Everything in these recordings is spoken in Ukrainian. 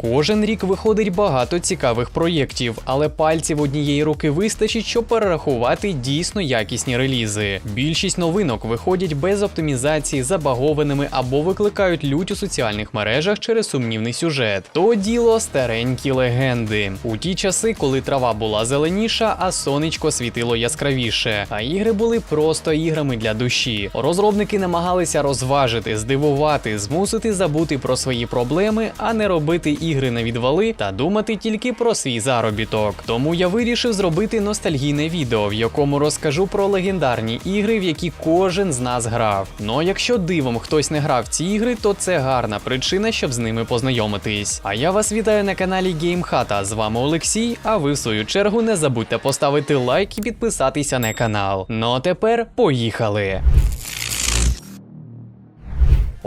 Кожен рік виходить багато цікавих проєктів, але пальців однієї руки вистачить, щоб перерахувати дійсно якісні релізи. Більшість новинок виходять без оптимізації, забагованими або викликають лють у соціальних мережах через сумнівний сюжет. То діло старенькі легенди. У ті часи, коли трава була зеленіша, а сонечко світило яскравіше, а ігри були просто іграми для душі. Розробники намагалися розважити, здивувати, змусити забути про свої проблеми, а не робити ігри на відвали та думати тільки про свій заробіток. Тому я вирішив зробити ностальгійне відео, в якому розкажу про легендарні ігри, в які кожен з нас грав. Ну а якщо дивом хтось не грав ці ігри, то це гарна причина, щоб з ними познайомитись. А я вас вітаю на каналі GameHata. З вами Олексій. А ви в свою чергу не забудьте поставити лайк і підписатися на канал. Ну а тепер поїхали!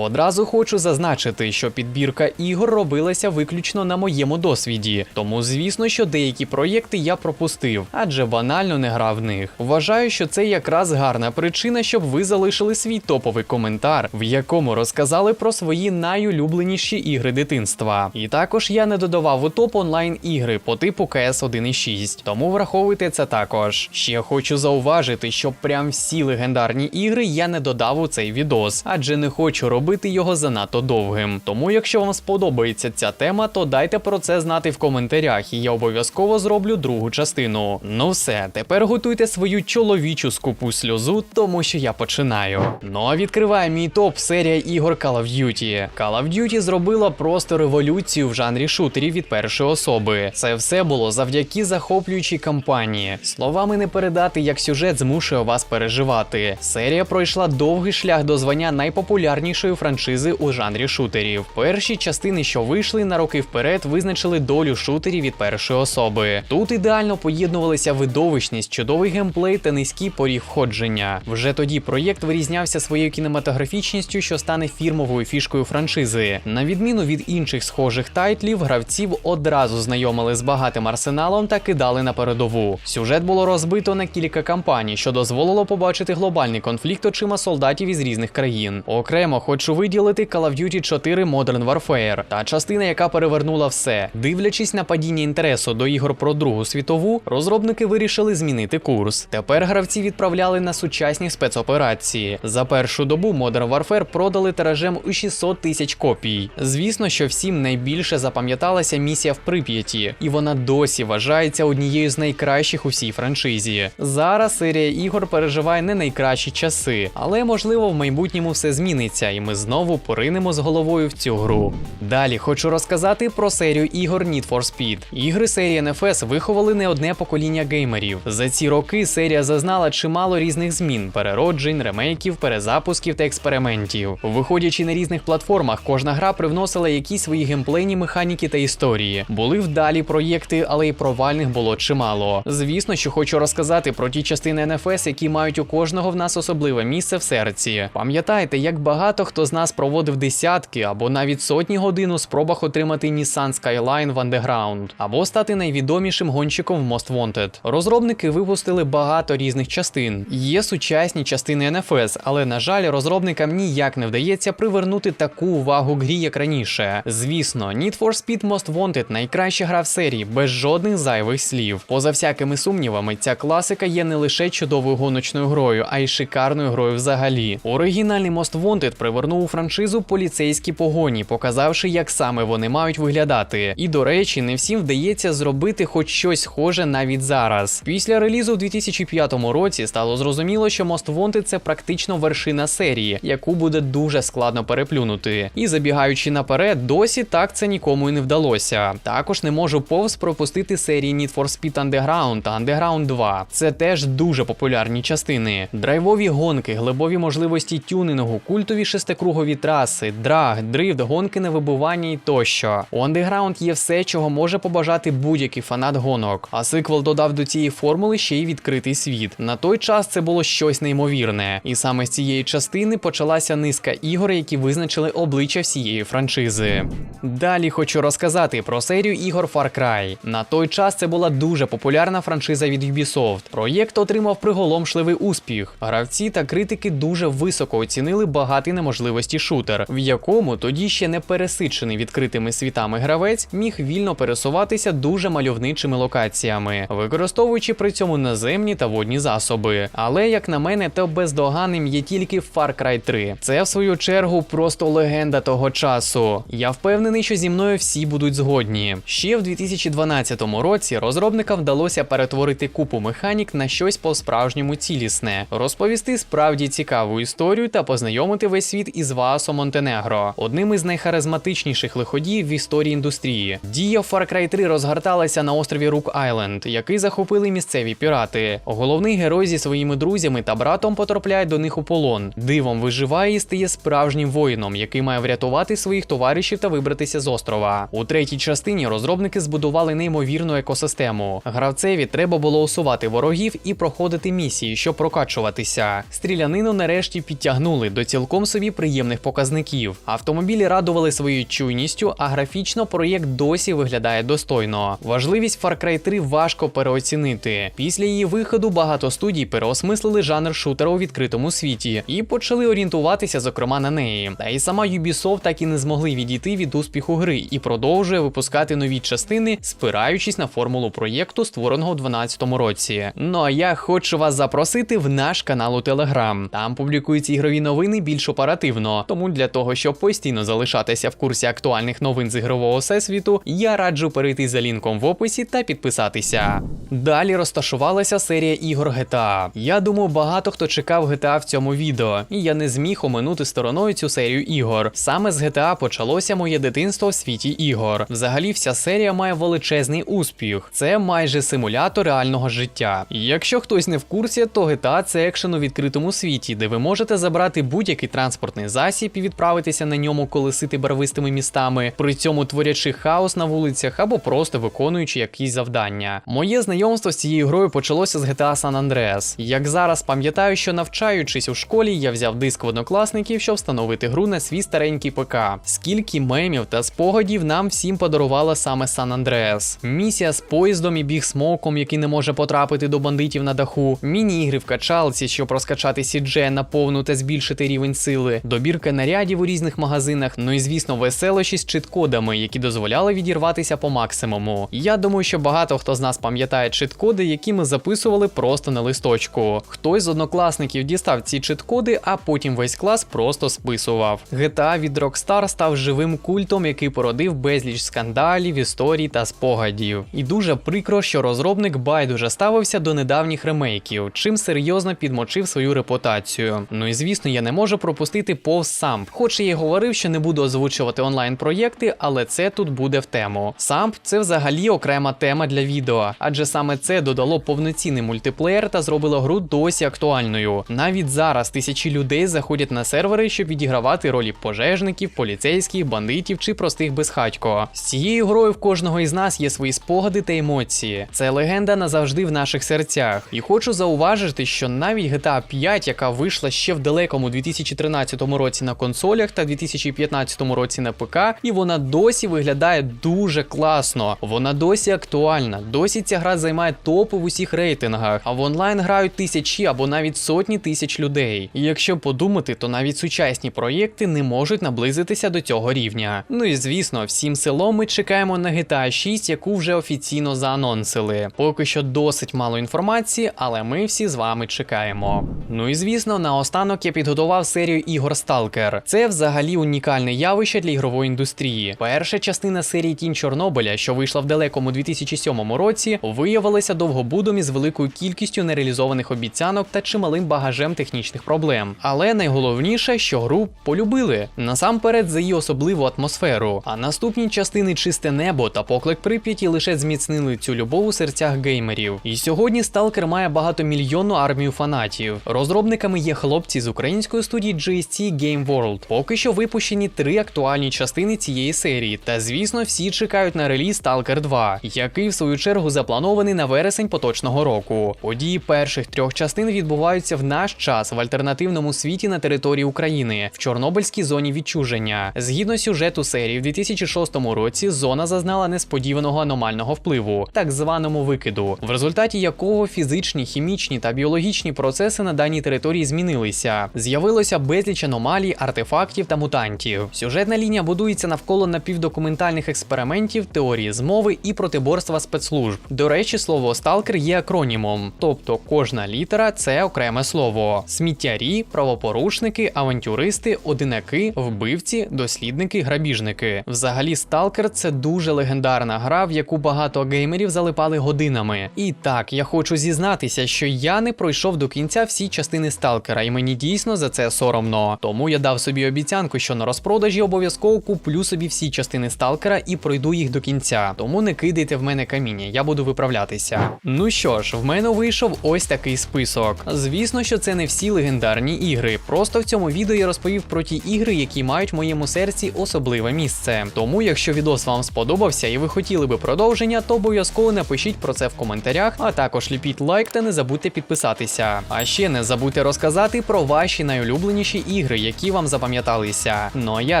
Одразу хочу зазначити, що підбірка ігор робилася виключно на моєму досвіді, тому звісно, що деякі проєкти я пропустив, адже банально не грав в них. Вважаю, що це якраз гарна причина, щоб ви залишили свій топовий коментар, в якому розказали про свої найулюбленіші ігри дитинства. І також я не додавав у топ онлайн ігри по типу CS 1.6, тому враховуйте це також. Ще хочу зауважити, що прям всі легендарні ігри я не додав у цей відос, адже не хочу робити його занадто довгим. Тому, якщо вам сподобається ця тема, то дайте про це знати в коментарях, і я обов'язково зроблю другу частину. Ну все, тепер готуйте свою чоловічу скупу сльозу, тому що я починаю. Ну а відкриває мій топ серія ігор Call of Duty. Call of Duty зробила просто революцію в жанрі шутерів від першої особи. Це все було завдяки захоплюючій кампанії. Словами не передати, як сюжет змушує вас переживати. Серія пройшла довгий шлях до звання найпопулярнішої франшизи у жанрі шутерів. Перші частини, що вийшли на роки вперед, визначили долю шутерів від першої особи. Тут ідеально поєднувалися видовищність, чудовий геймплей та низький поріг входження. Вже тоді проєкт вирізнявся своєю кінематографічністю, що стане фірмовою фішкою франшизи. На відміну від інших схожих тайтлів, гравців одразу знайомили з багатим арсеналом та кидали на передову. Сюжет було розбито на кілька кампаній, що дозволило побачити глобальний конфлікт очима солдатів із різних країн. Окремо хочу виділити Call of Duty 4 Modern Warfare, та частина, яка перевернула все. Дивлячись на падіння інтересу до ігор про Другу світову, розробники вирішили змінити курс. Тепер гравці відправляли на сучасні спецоперації. За першу добу Modern Warfare продали тиражем у 600 тисяч копій. Звісно, що всім найбільше запам'яталася місія в Прип'яті, і вона досі вважається однією з найкращих у всій франшизі. Зараз серія ігор переживає не найкращі часи, але можливо в майбутньому все зміниться, і ми знову поринемо з головою в цю гру. Далі хочу розказати про серію ігор Need for Speed. Ігри серії NFS виховали не одне покоління геймерів. За ці роки серія зазнала чимало різних змін, перероджень, ремейків, перезапусків та експериментів. Виходячи на різних платформах, кожна гра привносила якісь свої геймплейні механіки та історії. Були вдалі проєкти, але й провальних було чимало. Звісно, що хочу розказати про ті частини NFS, які мають у кожного в нас особливе місце в серці. Пам'ятаєте, як багато хто з нас проводив десятки або навіть сотні годин у спробах отримати Nissan Skyline в Underground, або стати найвідомішим гонщиком в Most Wanted. Розробники випустили багато різних частин. Є сучасні частини NFS, але на жаль, розробникам ніяк не вдається привернути таку увагу грі, як раніше. Звісно, Need for Speed Most Wanted найкраща гра в серії, без жодних зайвих слів. Поза всякими сумнівами, ця класика є не лише чудовою гоночною грою, а й шикарною грою взагалі. Оригінальний Most Wanted привернув у франшизу поліцейські погоні, показавши, як саме вони мають виглядати. І до речі, не всім вдається зробити хоч щось схоже навіть зараз. Після релізу в 2005 році стало зрозуміло, що Most Wanted – це практично вершина серії, яку буде дуже складно переплюнути. І забігаючи наперед, досі так це нікому і не вдалося. Також не можу повз пропустити серії Need for Speed Underground та Underground 2. Це теж дуже популярні частини. Драйвові гонки, глибові можливості тюнингу, культові шестикругові траси, драг, дрифт, гонки на вибування і тощо. У Underground є все, чого може побажати будь-який фанат гонок. А сиквел додав до цієї формули ще й відкритий світ. На той час це було щось неймовірне. І саме з цієї частини почалася низка ігор, які визначили обличчя всієї франшизи. Далі хочу розказати про серію ігор Far Cry. На той час це була дуже популярна франшиза від Ubisoft. Проєкт отримав приголомшливий успіх. Гравці та критики дуже високо оцінили багатий неможливий можливості шутер, в якому тоді ще не пересичений відкритими світами гравець міг вільно пересуватися дуже мальовничими локаціями, використовуючи при цьому наземні та водні засоби. Але як на мене, то бездоганним є тільки Far Cry 3. Це в свою чергу просто легенда того часу. Я впевнений, що зі мною всі будуть згодні. Ще в 2012 році розробникам вдалося перетворити купу механік на щось по-справжньому цілісне, розповісти справді цікаву історію та познайомити весь світ Ваасо Монтенегро, одним із найхаризматичніших лиходіїв в історії індустрії. Дія Far Cry 3 розгорталася на острові Рук Айленд, який захопили місцеві пірати. Головний герой зі своїми друзями та братом потрапляє до них у полон. Дивом виживає і стає справжнім воїном, який має врятувати своїх товаришів та вибратися з острова. У третій частині розробники збудували неймовірну екосистему. Гравцеві треба було усувати ворогів і проходити місії, щоб прокачуватися. Стрілянину нарешті підтягнули до цілком собі приємних показників. Автомобілі радували своєю чуйністю, а графічно проєкт досі виглядає достойно. Важливість Far Cry 3 важко переоцінити. Після її виходу багато студій переосмислили жанр шутера у відкритому світі і почали орієнтуватися, зокрема, на неї. Та і сама Ubisoft так і не змогли відійти від успіху гри і продовжує випускати нові частини, спираючись на формулу проєкту, створеного у 2012 році. Ну а я хочу вас запросити в наш канал у Telegram. Там публікуються ігрові новини більш оперативно. Тому для того, щоб постійно залишатися в курсі актуальних новин з ігрового всесвіту, я раджу перейти за лінком в описі та підписатися. Далі розташувалася серія ігор GTA. Я думаю, багато хто чекав GTA в цьому відео, і я не зміг оминути стороною цю серію ігор. Саме з GTA почалося моє дитинство в світі ігор. Взагалі, вся серія має величезний успіх. Це майже симулятор реального життя. Якщо хтось не в курсі, то GTA – це екшен у відкритому світі, де ви можете забрати будь-який транспортний засіб і відправитися на ньому колесити барвистими містами, при цьому творячи хаос на вулицях або просто виконуючи якісь завдання. Моє знайомство з цією грою почалося з GTA San Andreas. Як зараз пам'ятаю, що навчаючись у школі, я взяв диск в однокласників, щоб встановити гру на свій старенький ПК. Скільки мемів та спогадів нам всім подарувала саме San Andreas. Місія з поїздом і біг смоком, який не може потрапити до бандитів на даху, міні-ігри в качалці, щоб розкачати сідже на повну та збільшити рівень сили, добірка нарядів у різних магазинах, ну і звісно, веселощі з чит-кодами, які дозволяли відірватися по максимуму. Я думаю, що багато хто з нас пам'ятає чит-коди, які ми записували просто на листочку. Хтось з однокласників дістав ці чит-коди, а потім весь клас просто списував. GTA від Rockstar став живим культом, який породив безліч скандалів, історій та спогадів. І дуже прикро, що розробник байдуже ставився до недавніх ремейків, чим серйозно підмочив свою репутацію. Ну і звісно, я не можу пропустити повз самп. Хоч я й говорив, що не буду озвучувати онлайн-проєкти, але це тут буде в тему. Самп це взагалі окрема тема для відео, адже саме це додало повноцінний мультиплеєр та зробило гру досі актуальною. Навіть зараз тисячі людей заходять на сервери, щоб відігравати ролі пожежників, поліцейських, бандитів чи простих безхатько. З цією грою в кожного із нас є свої спогади та емоції. Це легенда назавжди в наших серцях. І хочу зауважити, що навіть GTA 5, яка вийшла ще в далекому 2013 році на консолях та 2015 році на ПК, і вона досі виглядає дуже класно. Вона досі актуальна. Досі ця гра займає топи в усіх рейтингах, а в онлайн грають тисячі або навіть сотні тисяч людей. І якщо подумати, то навіть сучасні проєкти не можуть наблизитися до цього рівня. Ну і звісно, всім селом ми чекаємо на GTA 6, яку вже офіційно заанонсили. Поки що досить мало інформації, але ми всі з вами чекаємо. Ну і звісно, наостанок я підготував серію ігор Stalker. Це взагалі унікальне явище для ігрової індустрії. Перша частина серії Тінь Чорнобиля, що вийшла в далекому 2007 році, виявилася довгобудом із великою кількістю нереалізованих обіцянок та чималим багажем технічних проблем. Але найголовніше, що гру полюбили насамперед за її особливу атмосферу. А наступні частини Чисте небо та поклик Прип'яті лише зміцнили цю любов у серцях геймерів. І сьогодні Stalker має багатомільйонну армію фанатів. Розробниками є хлопці з української студії GST Game World. Поки що випущені три актуальні частини цієї серії. Та звісно, всі чекають на реліз Stalker 2, який в свою чергу запланований на вересень поточного року. Події перших трьох частин відбуваються в наш час в альтернативному світі на території України в Чорнобильській зоні відчуження. Згідно сюжету серії, в 2006 році зона зазнала несподіваного аномального впливу, так званому викиду, в результаті якого фізичні, хімічні та біологічні процеси на даній території змінилися. З'явилося безліч аномалій, артефактів та мутантів. Сюжетна лінія будується навколо напівдокументальних експериментів, теорії змови і протиборства спецслужб. До речі, слово сталкер є акронімом, тобто кожна літера це окреме слово: сміттярі, правопорушники, авантюристи, одинаки, вбивці, дослідники, грабіжники. Взагалі, сталкер це дуже легендарна гра, в яку багато геймерів залипали годинами. І так, я хочу зізнатися, що я не пройшов до кінця всі частини сталкера, і мені дійсно за це соромно. Тому я дав собі обіцянку, що на розпродажі обов'язково куплю собі всі частини сталкера і пройду їх до кінця. Тому не кидайте в мене каміння, я буду виправлятися. Ну що ж, в мене вийшов ось такий список. Звісно, що це не всі легендарні ігри. Просто в цьому відео я розповів про ті ігри, які мають в моєму серці особливе місце. Тому, якщо відос вам сподобався і ви хотіли би продовження, то обов'язково напишіть про це в коментарях, а також ліпіть лайк та не забудьте підписатися. А ще не забудьте розказати про ваші найулюбленіші ігри, які вам запам'яталися. Ну а я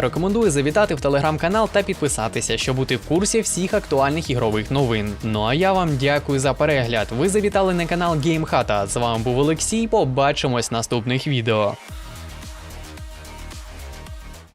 рекомендую завітати в телеграм-канал та підписатися, щоб бути в курсі всіх актуальних ігрових новин. Ну а я вам дякую за перегляд. Ви завітали на канал GameHata. З вами був Олексій. Побачимось в наступних відео.